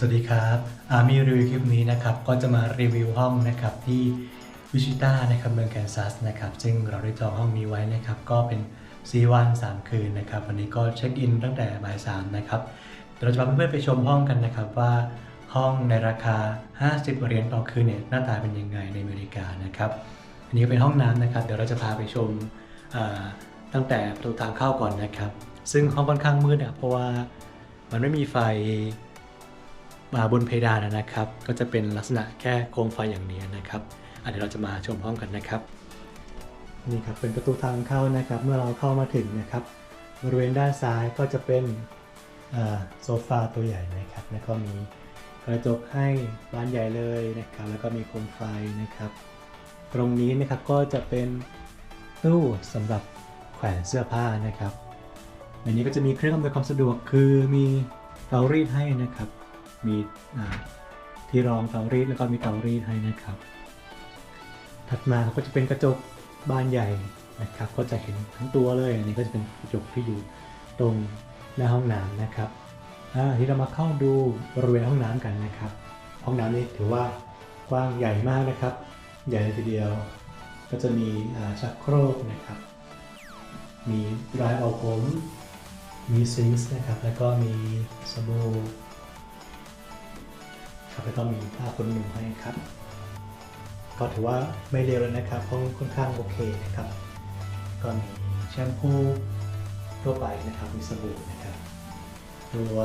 สวัสดีครับอามีรีวิวคลิปนี้นะครับก็จะมารีวิวห้องนะครับที่วิชิต้านะครับเมืองแคนซัสนะครับซึ่งเราได้จองห้องนี้ไว้นะครับก็เป็น 4 วัน 3 คืนนะครับวันนี้ก็เช็คอินตั้งแต่บ่ายสามนะครับเราจะพาเพื่อนๆไปชมห้องกันนะครับว่าห้องในราคา 50 เหรียญต่อคืนเนี่ยหน้าตาเป็นยังไงในอเมริกานะครับอันนี้ก็เป็นห้องน้ำนะครับ เดี๋ยวเราจะพาไปชมตั้งแต่ประตูทางเข้าก่อนนะครับ ซึ่งห้องค่อนข้างมืดนะเพราะว่ามันไม่มีไฟ มาบนเพดานนะครับ ก็จะเป็นลักษณะแค่โคมไฟอย่างนี้นะครับอะเดี๋ยวเราจะมาชมห้องกันนะครับ นี่ครับเป็นประตูทางเข้านะครับ เมื่อเราเข้ามาถึงนะครับ บริเวณด้านซ้ายก็จะเป็นโซฟาตัวใหญ่นะครับแล้วก็มีกระจกให้บานใหญ่เลยนะครับ แล้วก็มีโคมไฟนะครับ ตรงนี้นะครับก็จะเป็นตู้สำหรับแขวนเสื้อผ้านะครับในนี้ก็จะมีเครื่องอำนวยความสะดวกคือมีเตารีดให้นะครับ มีที่รองเตารีดแล้วก็มีเตารีดให้นะครับ ถัดมาก็จะเป็นกระจกบานใหญ่นะครับ ก็จะเห็นทั้งตัวเลยอันนี้ก็จะเป็นกระจกที่อยู่ตรงหน้าห้องน้ำนะครับที่เรามาเข้าดูบริเวณห้องน้ำกันนะครับ ห้องน้ำนี้ถือว่ากว้างใหญ่มากนะครับ ใหญ่เลยทีเดียว ก็จะมีชักโครกนะครับ มีรายเอาผม มีซิงค์นะครับ แล้วก็มีสบู่ ครับแล้วก็มีผ้าขนหนูให้ครับ ก็ถือว่าไม่เร็วแล้วนะครับห้องค่อนข้างโอเคนะครับ ก็มีแชมพูทั่วไปนะครับมีสบู่นะครับตัว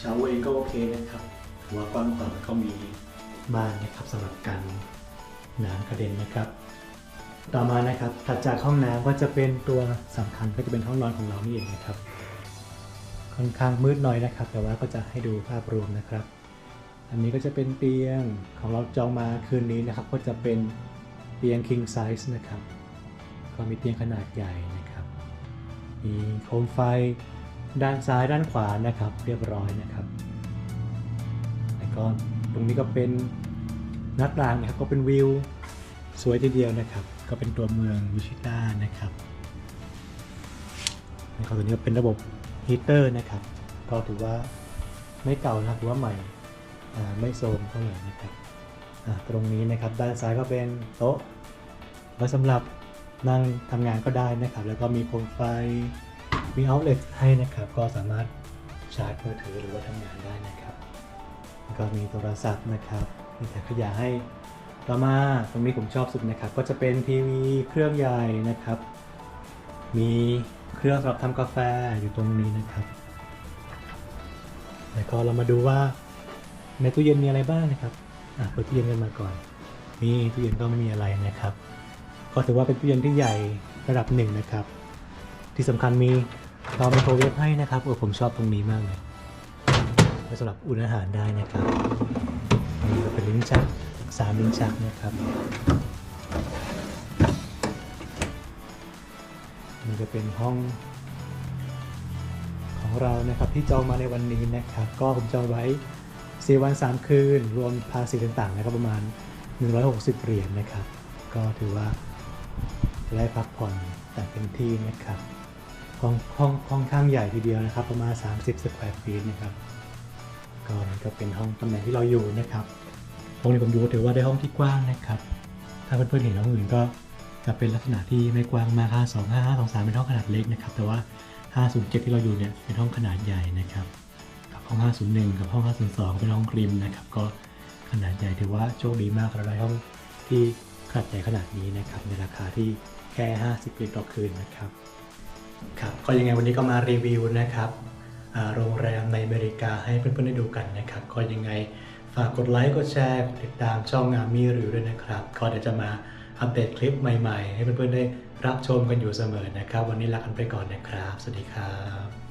ชาวเวองก็โอเคนะครับถือว่ากว้างขวางแล้วก็มีม่านนะครับสำหรับการน้ำกระเด็นนะครับ ต่อมานะครับถัดจากห้องน้ำก็จะเป็นตัวสำคัญก็จะเป็นห้องนอนของเรานี่เองนะครับ ค่อนข้างมืดหน่อยนะครับ แต่ว่าก็จะให้ดูภาพรวมนะครับ อันนี้ก็จะเป็นเตียงของเราจองมาคืนนี้นะครับ ก็จะเป็นเตียง king size นะครับ ก็มีเตียงขนาดใหญ่นะครับ มีโคมไฟด้านซ้ายด้านขวานะครับ เรียบร้อยนะครับ แล้วก็ตรงนี้ก็เป็นหน้าต่างนะครับก็เป็นวิวสวยทีเดียวนะครับ ก็เป็นตัวเมืองวิชิต้านะครับแล้วก็ตัวนี้ก็เป็นระบบ ฮีเตอร์นะครับ ก็ถือว่าไม่เก่านะถือว่าใหม่ไม่โทรมเท่าไหร่นะครับตรงนี้นะครับด้านซ้ายก็เป็นโต๊ะไว้สำหรับนั่งทำงานก็ได้นะครับ แล้วก็มีโคมไฟมีเอาเล t ให้นะครับ ก็สามารถชาร์จมือถือหรือว่าทำงานได้นะครับ แล้วก็มีโทรศัพท์นะครับมีถังขยะให้ต่อมาตรงนี้ผมชอบสุดนะครับ ก็จะเป็นทีวีเครื่องใหญ่นะครับ มี เครื่องสำหรับทำกาแฟอยู่ตรงนี้นะครับ แล้วก็เรามาดูว่าในตู้เย็นมีอะไรบ้างนะครับ อะเปิดตู้เย็นกันมาก่อน นี่ตู้เย็นก็ไม่มีอะไรนะครับ ก็ถือว่าเป็นตู้เย็นที่ใหญ่ระดับหนึ่งนะครับ ที่สำคัญมีเตาไมโครเวฟให้นะครับเออผมชอบตรงนี้มากเลยไว้สำหรับอุ่นอาหารได้นะครับนี่ก็เป็นลิ้นชักสามลิ้นชักนะครับ นี่ก็เป็นห้องของเรานะครับที่จองมาในวันนี้นะครับ ก็ผมจองไว้ 4 วัน 3 คืน รวมภาษีต่างๆนะครับประมาณ 160 เหรียญนะครับ ก็ถือว่าได้พักผ่อนแต่เป็นที่นะครับห้องห้องห้องข้างใหญ่ทีเดียวนะครับ ประมาณ 30สแควร์ฟีตนะครับก็นี่ก็เป็นห้องตำแหน่งที่เราอยู่นะครับห้องนี้ผมดูถือว่าได้ห้องที่กว้างนะครับ ถ้าเพื่อนๆเห็นห้องอื่นก็ จะเป็นลักษณะที่ไม่กว้างมาก5 2 5 5 2 3 เป็นห้องขนาดเล็กนะครับ แต่ว่า 507 ที่เราอยู่เนี่ยเป็นห้องขนาดใหญ่นะครับกับห้อง 501 กับห้อง 502 เป็นห้องริมนะครับ ก็ขนาดใหญ่ถือว่าโชคดีมากเราได้ห้องที่ขนาดใหญ่ขนาดนี้นะครับในราคาที่แค่ 50เหรียญต่อคืนนะครับครับก็ยังไงวันนี้ก็มารีวิวนะครับโรงแรมในอเมริกาให้เพื่อนๆได้ดูกันนะครับ ก็ยังไงฝากกดไลค์กดแชร์กดติดตามช่องงามีรีวิวด้วยนะครับ ก็เดี๋ยวจะมา อัปเดตคลิปใหม่ ๆ ให้เพื่อนๆได้รับชมกันอยู่เสมอนะครับ วันนี้ลากันไปก่อนนะครับ สวัสดีครับ